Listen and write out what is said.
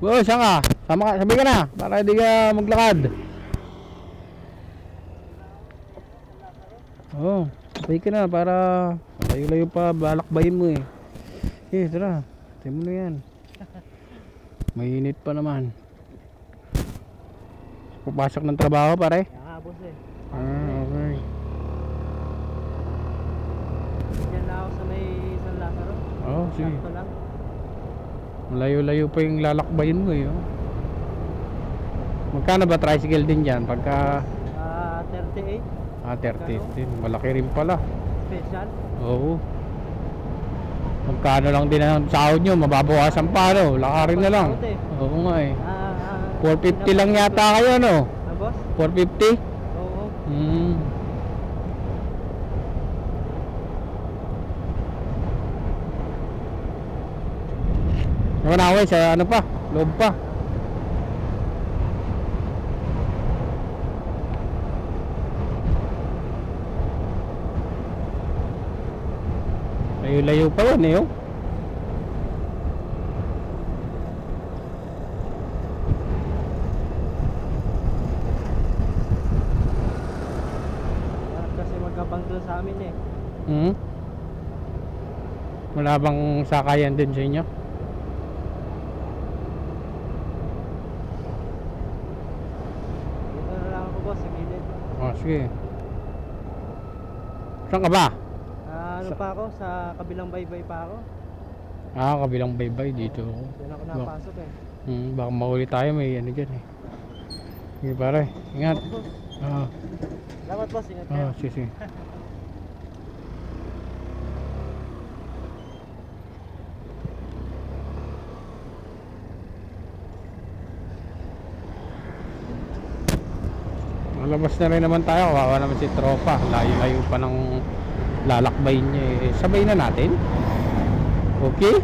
Oo, saan ka? Sama ka, sabi ka na, para hindi ka maglakad. Oo, sabay ka na, para layo-layo pa, balakbayin mo eh. Eh, tara, tayo mo na yan. Mainit pa naman. Papasok ng trabaho, pare? Kaya boss eh. Ah, okay. Diyan na ako sa may San Lazaro. Oo, oh, sige. Sakto lang. Malayo-layo pa yung lalakbayin mo eh. Oh. Magkano ba tricycle din dyan? Pagka Ah, 38. ah, 30 din. Malaki rin pala. Special. Oo. Magkano lang din ang sahod nyo? Mababawasan pa no? Lakarin na lang. Oo nga eh. Ah, ah, 450 lang yata kayo no? Ah, boss? 450? Oo. Hmm. Namanaway sa ano pa? Loob pa. Layo-layo pa yun eh oh. Kasi magkabang doon sa amin eh. Hmm? Wala bang sakayan din sa inyo? Dito na lang ako boss, sa gilid. Oh, sige. Saan ka ba? Ah, ano Sa- pa ako? Sa kabilang baybay pa ako. Ah, kabilang baybay dito. Ako Ba- napasok eh. Hmm, baka mahuli tayo may ano dyan eh. Sige pare, ingat. Boss, Ah, Salamat boss, ingat kayo. ah, sige, sige. Malabas na rin naman tayo, kawawa naman si tropa. Layo-layo pa ng lalakbayin niya eh. Sabay na natin. Okay?